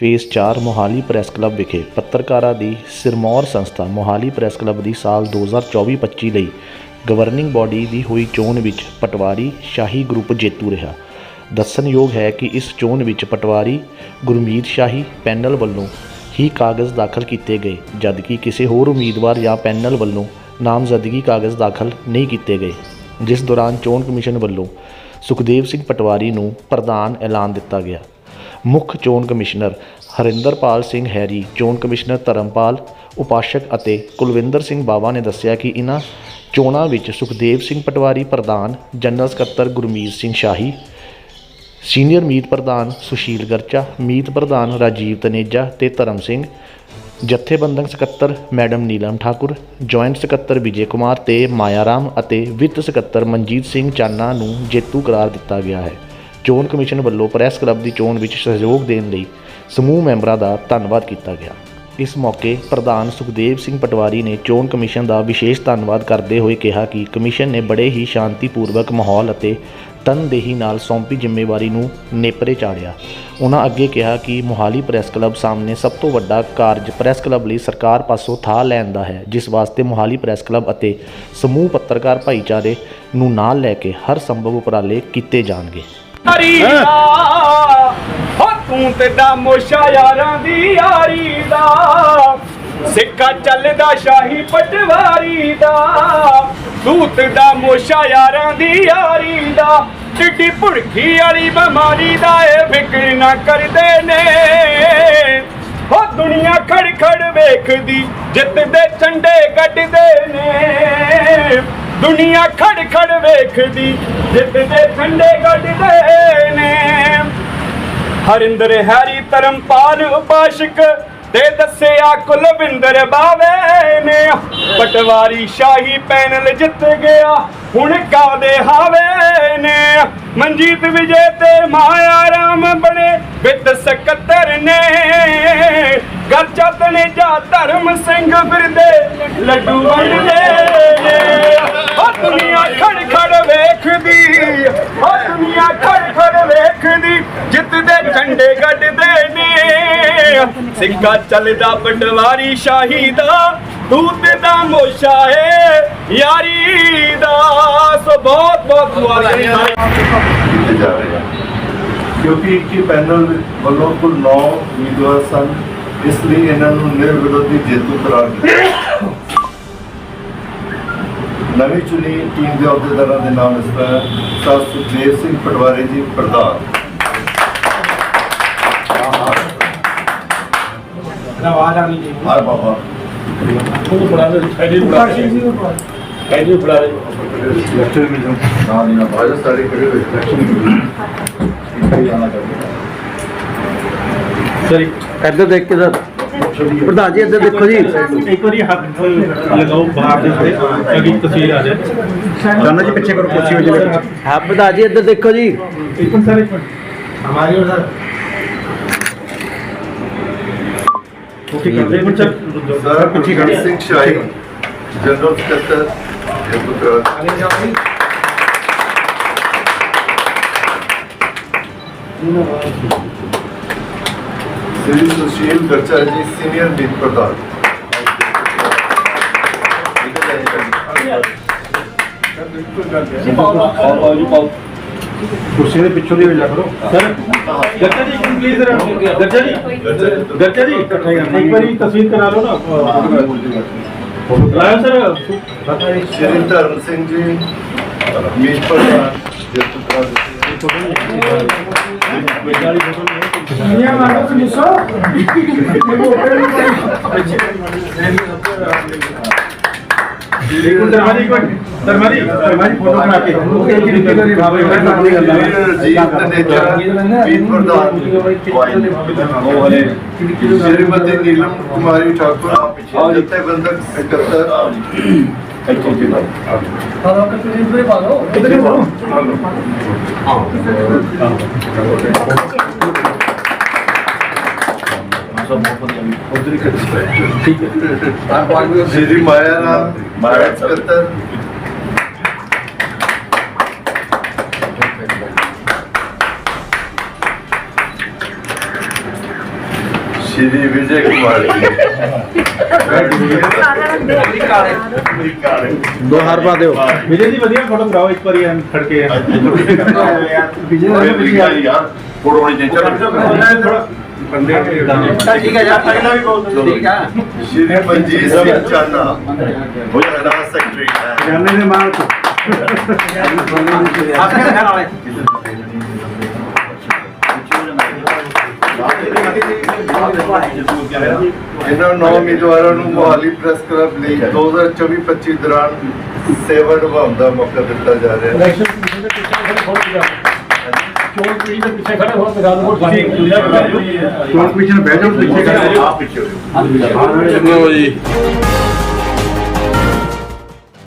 Face 4 Mohali press club ਵਿਖੇ ਪੱਤਰਕਾਰਾਂ ਦੀ ਸਿਰਮੌਰ ਸੰਸਥਾ ਮੋਹਾਲੀ ਪ੍ਰੈਸ ਕਲੱਬ ਦੀ ਸਾਲ 2024-25 ਲਈ ਗਵਰਨਿੰਗ ਬਾਡੀ ਦੀ ਹੋਈ ਚੋਣ ਵਿੱਚ ਪਟਵਾਰੀ ਸ਼ਾਹੀ ਗਰੁੱਪ ਜੇਤੂ ਰਿਹਾ। ਦੱਸਣਯੋਗ ਹੈ ਕਿ ਇਸ ਚੋਣ ਵਿੱਚ ਪਟਵਾਰੀ ਗੁਰਮੀਤ ਸ਼ਾਹੀ ਪੈਨਲ ਵੱਲੋਂ ਹੀ ਕਾਗਜ਼ ਦਾਖਲ ਕੀਤੇ ਗਏ, ਜਦਕਿ ਕਿਸੇ ਹੋਰ ਉਮੀਦਵਾਰ ਜਾਂ ਪੈਨਲ ਵੱਲੋਂ ਨਾਮਜ਼ਦਗੀ ਕਾਗਜ਼ ਦਾਖਲ ਨਹੀਂ ਕੀਤੇ ਗਏ। ਜਿਸ ਦੌਰਾਨ ਚੋਣ ਕਮਿਸ਼ਨ ਵੱਲੋਂ ਸੁਖਦੇਵ ਸਿੰਘ ਪਟਵਾਰੀ ਨੂੰ ਪ੍ਰਧਾਨ ਐਲਾਨ ਦਿੱਤਾ ਗਿਆ। ਮੁੱਖ ਚੋਣ ਕਮਿਸ਼ਨਰ ਹਰਿੰਦਰਪਾਲ ਸਿੰਘ ਹੈਰੀ, ਚੋਣ ਕਮਿਸ਼ਨਰ ਧਰਮਪਾਲ, ਉਪਾਸ਼ਕ ਅਤੇ ਕੁਲਵਿੰਦਰ ਸਿੰਘ ਬਾਵਾ ਨੇ ਦੱਸਿਆ ਕਿ ਇਨ੍ਹਾਂ ਚੋਣਾਂ ਵਿੱਚ ਸੁਖਦੇਵ ਸਿੰਘ ਪਟਵਾਰੀ ਪ੍ਰਧਾਨ, ਜਨਰਲ ਸਕੱਤਰ ਗੁਰਮੀਤ ਸਿੰਘ ਸ਼ਾਹੀ, ਸੀਨੀਅਰ ਮੀਤ ਪ੍ਰਧਾਨ ਸੁਸ਼ੀਲ ਗਰਚਾ, ਮੀਤ ਪ੍ਰਧਾਨ ਰਾਜੀਵ ਤਨੇਜਾ ਤੇ ਧਰਮ ਸਿੰਘ, ਜਥੇਬੰਦਕ ਸਕੱਤਰ ਮੈਡਮ ਨੀਲਮ ਠਾਕੁਰ, ਜੁਆਇੰਟ ਸਕੱਤਰ ਵਿਜੇ ਕੁਮਾਰ ਤੇ ਮਾਇਆਰਾਮ ਅਤੇ ਵਿੱਤ ਸਕੱਤਰ ਮਨਜੀਤ ਸਿੰਘ ਚਾਨਾ ਨੂੰ ਜੇਤੂ ਕਰਾਰ ਦਿੱਤਾ ਗਿਆ ਹੈ। ਚੋਣ ਕਮਿਸ਼ਨ ਵੱਲੋਂ ਪ੍ਰੈਸ ਕਲੱਬ ਦੀ ਚੋਣ ਵਿੱਚ ਸਹਿਯੋਗ ਦੇਣ ਲਈ ਸਮੂਹ ਮੈਂਬਰਾਂ ਦਾ ਧੰਨਵਾਦ ਕੀਤਾ ਗਿਆ। ਇਸ ਮੌਕੇ ਪ੍ਰਧਾਨ ਸੁਖਦੇਵ ਸਿੰਘ ਪਟਵਾਰੀ ਨੇ ਚੋਣ ਕਮਿਸ਼ਨ ਦਾ ਵਿਸ਼ੇਸ਼ ਧੰਨਵਾਦ ਕਰਦੇ ਹੋਏ ਕਿਹਾ ਕਿ ਕਮਿਸ਼ਨ ਨੇ ਬੜੇ ਹੀ ਸ਼ਾਂਤੀਪੂਰਵਕ ਮਾਹੌਲ ਅਤੇ ਤਨਦੇਹੀ ਨਾਲ ਸੌਂਪੀ ਜ਼ਿੰਮੇਵਾਰੀ ਨੂੰ ਨੇਪਰੇ ਚਾੜਿਆ। ਉਹਨਾਂ ਅੱਗੇ ਕਿਹਾ ਕਿ ਮੋਹਾਲੀ ਪ੍ਰੈਸ ਕਲੱਬ ਸਾਹਮਣੇ ਸਭ ਤੋਂ ਵੱਡਾ ਕਾਰਜ ਪ੍ਰੈਸ ਕਲੱਬ ਲਈ ਸਰਕਾਰ ਪਾਸੋਂ ਥਾਂ ਲੈਣ ਦਾ ਹੈ, ਜਿਸ ਵਾਸਤੇ ਮੋਹਾਲੀ ਪ੍ਰੈਸ ਕਲੱਬ ਅਤੇ ਸਮੂਹ ਪੱਤਰਕਾਰ ਭਾਈਚਾਰੇ ਨੂੰ ਨਾਲ ਲੈ ਕੇ ਹਰ ਸੰਭਵ ਉਪਰਾਲੇ ਕੀਤੇ ਜਾਣਗੇ। ਯਾਰੀ ਦਾ ਹੋ ਤੂੰ ਤੇ ਦਾ ਮੋਸ਼ਾ ਯਾਰਾਂ ਦੀ ਯਾਰੀ ਦਾ। ਸਿੱਕਾ ਚੱਲਦਾ ਸ਼ਾਹੀ ਪਟਵਾਰੀ ਦਾ ਦੂਤ ਦਾ ਮੋਸ਼ਾ ਯਾਰਾਂ ਦੀ ਯਾਰੀ ਦਾ। ਟਿੱਡੀ ਭੁੜਕੀ ਵਾਲੀ ਬਿਮਾਰੀ ਦਾ ਇਹ ਫਿਕਰ ਨਾ ਕਰਦੇ ਨੇ। ਹੋ ਦੁਨੀਆ ਖੜ ਖੜ ਵੇਖਦੀ ਜਿੱਤ ਦੇ ਝੰਡੇ ਕੱਢਦੇ ਨੇ। ਦੁਨੀਆ ਖੜ ਖੜ ਵੇਖਦੀ, ਜਿੱਤ ਦੇ ਝੰਡੇ ਕੱਢਦੇ ਨੇ। ਹਰਿੰਦਰ ਹੈਰੀ ਧਰਮਪਾਲ ਉਪਾਸ਼ਕ ਤੇ ਦੱਸਿਆ ਕੁਲਵਿੰਦਰ ਬਾਵੇ ਨੇ। ਪਟਵਾਰੀ ਸ਼ਾਹੀ ਪੈਨਲ ਜਿੱਤ ਗਿਆ, ਹੁਣ ਕਾਦੇ ਹਾਵੇ ਨੇ। ਮਨਜੀਤ ਵਿਜੇ ਤੇ ਮਾਇਆ ਰਾਮ ਬਣੇ ਵਿੱਤ ਸਕੱਤਰ ਨੇ। ਗਰਚਤ ਨੇ ਜਾ ਧਰਮ ਸਿੰਘ ਫਿਰਦੇ, ਲੱਡੂ ਵੰਡਦੇ ਨੇ। ਉਹ ਦੁਨੀਆ ਖੜ ਖੜ ਵੇਖਦੀ ਉਹ ਦੁਨੀਆ ਖੜ ਖੜ ਵੇਖਦੀ, ਜਿੱਤ ਝੰਡੇ ਗੱਡਦੇ ਨੇ। ਸਿੱਕਾ ਚੱਲਦਾ ਪਟਵਾਰੀ ਸ਼ਾਹੀ ਦਾ, ਦੂਤ ਦਾ ਮੋਸ਼ਾ ਏ ਯਾਰੀ ਦਾ। ਸੋ ਬਹੁਤ ਬਹੁਤ ਦੁਆ ਕਿਉਂਕਿ ਇੱਕ ਪੈਨਲ ਵੱਲੋਂ ਕੁੱਲ 9 ਉਮੀਦਵਾਰ ਸਨ, ਇਸ ਲਈ ਇਹਨਾਂ ਨੂੰ ਨਿਰਵਿਰੋਧੀ ਜੇਤੂ ਕਰਾਰ ਦਿੱਤਾ ਨਵੀਂ ਚੁਣੀ ਟੀਮ ਦੇ ਅਹੁਦੇਦਾਰਾਂ ਦੇ ਨਾਮ ਇਸ ਤਰ੍ਹਾਂ ਸਰ ਸੁਖਦੇਵ ਸਿੰਘ ਪਟਵਾਰੀ ਜੀ ਪ੍ਰਧਾਨ। ਆਵਾਜ਼ ਆਣੀ ਜੀ। ਆਰ ਬਾਬਾ। ਲੈਕਚਰ ਵੀ ਜੋ ਨਾ ਨਾ ਬਾਜ ਸਾਰੇ ਖੜੇ ਹੋਏ ਲੈਕਚਰ ਆਣਾ ਸਰੀ ਇੱਧਰ ਦੇਖ ਕੇ ਸਰ। ਪ੍ਰਧਾਨ ਜੀ ਇੱਧਰ ਦੇਖੋ ਜੀ। ਇੱਕ ਵਾਰੀ ਹੱਥ ਲਗਾਓ ਬਾਹਰ ਦੇ ਉੱਤੇ ਅਗੀ ਤਸਵੀਰ ਆ ਜਾਏ ਜਾਨਾ ਜੀ ਪਿੱਛੇ ਕਰੋ ਕੁਰਸੀ ਹੋ ਜਾਵੇ ਹਾਂ ਪ੍ਰਧਾਨ ਜੀ ਇੱਧਰ ਦੇਖੋ ਜੀ। ਇੱਕ ਮਿੰਟ ਸਰ ਇੱਕ ਮਿੰਟ। ਹਮਾਰੀ ਔਰ ਸਰ ਓਕੇ ਕਰਦੇ minute sir? Sir Gurjeet Singh Shahi general ਸਕੱਤਰ ਜੇਤੂ ਕਰਾਰ। ਸ੍ਰੀ ਸੁਸ਼ੀਲ ਗਰਚਾ ਜੀ ਸੀਨੀਅਰ ਮੀਤ ਪ੍ਰਧਾਨ ਕੁਰਸੀ ਦੇ ਪਿੱਛੋਂ ਦੀ ਜਾ ਕਰੋ ਸਰ ਗੱਜਾ ਜੀ ਪਲੀਜ਼ ਗੱਜਾ ਜੀ ਗੱਜਾ ਜੀ ਇੱਕ ਵਾਰੀ ਤਸਵੀਰ ਕਰਾ ਲਓ ਨਾ ਲਾਇਆ ਸਰ ਸ਼੍ਰੀ ਧਰਮ ਸਿੰਘ ਜੀ ਮੀਤ ਪ੍ਰਧਾਨ ਮਿੰਟ ਦਰਮਾਨੀ ਦਰਮਾਨੀ ਫੋਟੋ ਬਣਾ ਕੇ ਓਕੇ ਜੀ ਰਿਪੀਟ ਕਰੀ ਭਾਵੇਂ ਮੈਂ ਤਾਂ ਨਹੀਂ ਕਰਦਾ ਰਜੀਵ ਤਨੇਜਾ ਮੀਤ ਪ੍ਰਧਾਨ ਉਹ ਵਾਲੇ ਸ਼੍ਰੀਮਤੀ ਨੀਲਮ ਕੁਮਾਰੀ ਠਾਕੁਰ ਜਥੇਬੰਦਕ ਸਕੱਤਰ ਸ਼੍ਰੀ ਮਾਇਆ ਰਾਮ ਮਾਇਆ ਸਕੱਤਰ ਸ਼੍ਰੀ ਵਿਜੇ ਕੁਮਾਰ ਜੀ ਅਮਰੀਕਾ ਦੋ ਹਾਰ ਪਾ ਦਿਓ ਵਿਜੇ ਜੀ ਵਧੀਆ ਫੋਟੋ ਕਰਾਓ ਇੱਕ ਵਾਰੀ ਐਂ ਖੜ ਨਹੀਂ ਚਾਹੀਦਾ ਠੀਕ ਹੈ ਯਾਰ ਅਗਲਾ ਵੀ ਬੋਲ ਠੀਕ ਹੈ ਸ਼੍ਰੀ ਮਨਜੀਤ ਸਿੰਘ ਚਾਨਾ ਉਹ ਜਿਹੜਾ ਸੈਕਟਰੀ ਹੈ। ਜਾਨੇ ਦੇ ਮਾਰ ਤੋਂ ਆਪਣੇ ਘਰ ਵਾਲੇ ਇਹਨਾਂ ਨੌ ਉਮੀਦਵਾਰਾਂ ਨੂੰ ਮੋਹਾਲੀ ਪ੍ਰੈਸ ਕਲੱਬ ਲਈ 2024-25 ਦੌਰਾਨ ਸੇਵਾ ਨਿਭਾਉਣ ਦਾ ਮੌਕਾ ਦਿੱਤਾ ਜਾ ਰਿਹਾ ਹੈ। ਚੋਣ ਪੀੜੀ ਦੇ ਪਿੱਛੇ ਖੜੇ ਹੋ? ਦਿਖਾ ਦਿਓ ਚੋਣ ਕਮਿਸ਼ਨ ਬਹਿ ਜਾਓ ਪਿੱਛੇ ਖੜੇ ਆਪ ਪਿੱਛੇ ਹੋ ਜਾਓ। ਹੋ ਜੀ।